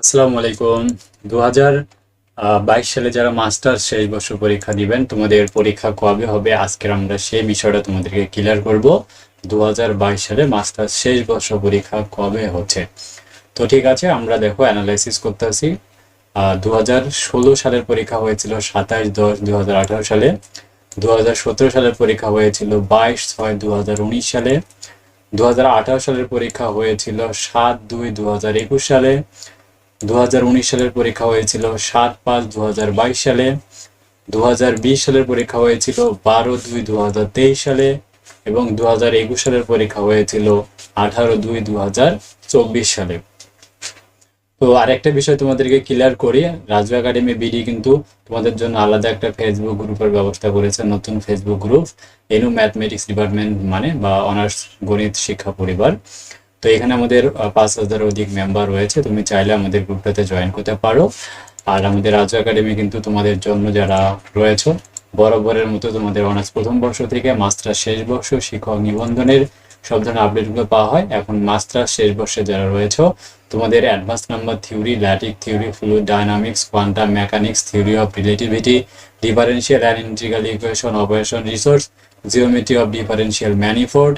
আসসালামু আলাইকুম। দু বাইশ সালে যারা মাস্টার শেষ বর্ষ পরীক্ষা দিবেন, তোমাদের পরীক্ষা কবে হবে? আজকের আমরা সেই বিষয়টা তোমাদেরকে ক্লিয়ার করব। দু হাজার বাইশ সালে মাস্টার শেষ বর্ষ পরীক্ষা কবে হচ্ছে? তো ঠিক আছে, আমরা দেখো অ্যানালাইসিস করতেছি। দু ষোলো সালের পরীক্ষা হয়েছিল সাতাশ দশ দু সালে। দু সালের পরীক্ষা হয়েছিল বাইশ ছয় দু সালে। দু সালের পরীক্ষা হয়েছিল সাত দুই দু সালে। উনিশ সালের পরীক্ষা হয়েছিল সাত পাঁচ দু সালে, দুহাজার বিশ সালের পরীক্ষা হয়েছিল বারো দুই দু সালে এবং দুই হাজার একুশ সালের পরীক্ষা হয়েছিল আঠারো দুই দু সালে। তো আরেকটা বিষয় তোমাদেরকে ক্লিয়ার করি, রাজু একাডেমি বিডি কিন্তু তোমাদের জন্য আলাদা একটা ফেসবুক গ্রুপের ব্যবস্থা করেছে, নতুন ফেসবুক গ্রুপ এনু ম্যাথমেটিক্স ডিপার্টমেন্ট মানে বা অনার্স গণিত শিক্ষা পরিবার তো এখানে আমাদের পাঁচ হাজার অধিক মেম্বার রয়েছে। তুমি চাইলে আমাদের গ্রুপটাতে জয়েন করতে পারো। আর আমাদের রাজু একাডেমি কিন্তু তোমাদের জন্য যারা রয়েছে, বরাবরের মতো তোমাদের অনার্স প্রথম বর্ষ থেকে মাস্টার শেষ বর্ষ শিক্ষক নিবন্ধনের সব ধরনের আপডেটগুলো পাওয়া হয়। এখন মাস্টার শেষ বর্ষে যারা রয়েছে, তোমাদের advance number theory lattice theory fluid dynamics quantum mechanics theory of relativity differential and integral equation operation resource geometry of differential manifold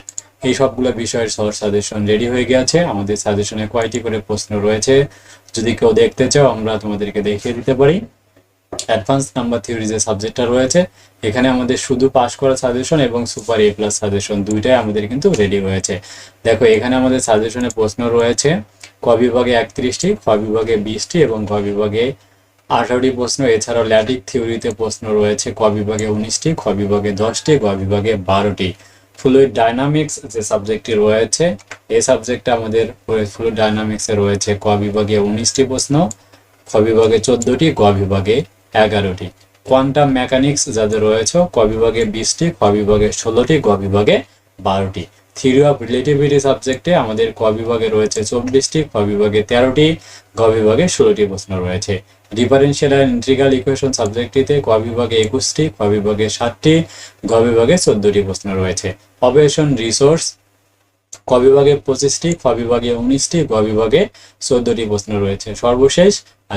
এই সবগুলো বিষয়ের সহজ সাজেশন রেডি হয়ে গেছে। আমাদের সাজেশনে কয়টি করে প্রশ্ন রয়েছে? যদি কেউ দেখতে চাও, আমরা তোমাদেরকে দেখিয়ে দিতে পারি। অ্যাডভান্স নাম্বার থিওরি যে সাবজেক্টটা রয়েছে, এখানে আমাদের শুধু পাস করা সাজেশন এবং সুপার এ প্লাস সাজেশন দুইটাই আমাদের কিন্তু রেডি হয়েছে। দেখো, এখানে আমাদের সাজেশনে প্রশ্ন রয়েছে, ক বিভাগে একত্রিশটি, খ বিভাগে বিশটি এবং ক বিভাগে আঠারোটি প্রশ্ন। এছাড়াও ল্যাটিক থিওরিতে প্রশ্ন রয়েছে, ক বিভাগে উনিশটি, খ বিভাগে দশটি, গ বিভাগে বারোটি। ফ্লুইড ডাইনামিক্স যে সাবজেক্টটি রয়েছে, এই সাবজেক্টটা আমাদের ফ্লুইড ডাইনামিক্সে রয়েছে ক বিভাগে উনিশটি প্রশ্ন, খ বিভাগে চোদ্দটি, গ বিভাগে এগারোটি। কোয়ান্টাম মেকানিক্স যাদের রয়েছে, ক বিভাগে বিশটি, খ বিভাগে ষোলোটি, গ বিভাগে বারোটি। থিওরি অফ রিলেটিভিটি সাবজেক্টে আমাদের ক বিভাগে রয়েছে চব্বিশটি, খ বিভাগে তেরোটি গ বিভাগে ষোলোটি প্রশ্ন রয়েছে। ডিফারেন্সিয়াল অ্যান্ড ইন্ট্রিগাল ইকুয়েশন সাবজেক্টটিতে ক বিভাগে একুশটি, খ বিভাগে সাতটি গ বিভাগে চোদ্দটি প্রশ্ন রয়েছে। অপারেশন রিসোর্স ক বিভাগে পঁচিশটি, খ বিভাগে উনিশটি, গ বিভাগে চোদ্দটি প্রশ্ন রয়েছে। সর্বশেষ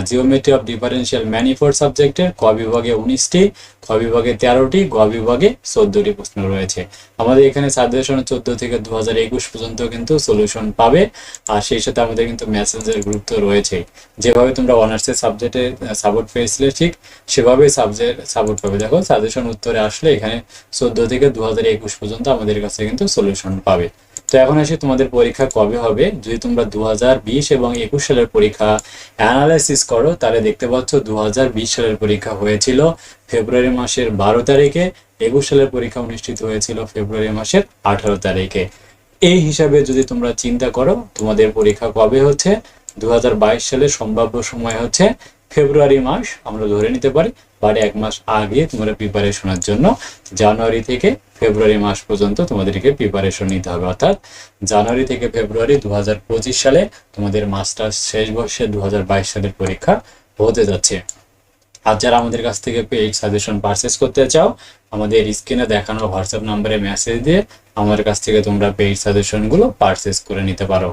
জিওমেট্রি অফ ডিফারেন্সিয়াল ম্যানিফোর্ড সাবজেক্টের ক বিভাগে উনিশটি, খ বিভাগে তেরোটি, গ বিভাগে চোদ্দটি প্রশ্ন রয়েছে। আমাদের এখানে সাজেশন চোদ্দ থেকে দু হাজার একুশ পর্যন্ত কিন্তু সলিউশন পাবে। আর সেই সাথে আমাদের কিন্তু মেসেঞ্জার গ্রুপ তো রয়েছে যেভাবে তোমরা অনার্সের সাবজেক্টে সাপোর্ট পেয়েছিলে ঠিক সেভাবেই সাবজেক্ট সাপোর্ট পাবে। দেখো সাজেশন উত্তরে আসলে এখানে চোদ্দ থেকে দু হাজার একুশ পর্যন্ত আমাদের কাছে কিন্তু সলিউশন পাবে। তো এখন আসি তোমাদের পরীক্ষা কবে হবে? যদি তোমরা দু এবং একুশ সালের পরীক্ষা অ্যানালাইসিস করো, তাহলে দেখতে পাচ্ছ দু হাজার বিশ সালের পরীক্ষা হয়েছিল ফেব্রুয়ারি মাসের বারো তারিখে, একুশ সালের পরীক্ষা অনুষ্ঠিত হয়েছিল ফেব্রুয়ারি মাসের আঠারো তারিখে। এই হিসাবে যদি তোমরা চিন্তা করো, তোমাদের পরীক্ষা কবে হচ্ছে? দুই হাজার বাইশ সালে সম্ভাব্য সময় হচ্ছে ফেব্রুয়ারি মাস আমরা ধরে নিতে পারি, বাট এক মাস আগে তোমরা প্রিপারেশনের জন্য জানুয়ারি থেকে ফেব্রুয়ারি মাস পর্যন্ত তোমাদেরকে প্রিপারেশন নিতে হবে। অর্থাৎ জানুয়ারি থেকে ফেব্রুয়ারি দু হাজার পঁচিশ সালে তোমাদের মাস্টার্স শেষ বর্ষে দু হাজার বাইশ সালের পরীক্ষা হতে যাচ্ছে। আর যারা আমাদের কাছ থেকে পেইড সাজেশন পারচেস করতে চাও, আমাদের স্ক্রিনে দেখানো হোয়াটসঅ্যাপ নাম্বারে মেসেজ দিয়ে আমাদের কাছ থেকে তোমরা পেইড সাজেশনগুলো পারচেস করে নিতে পারো।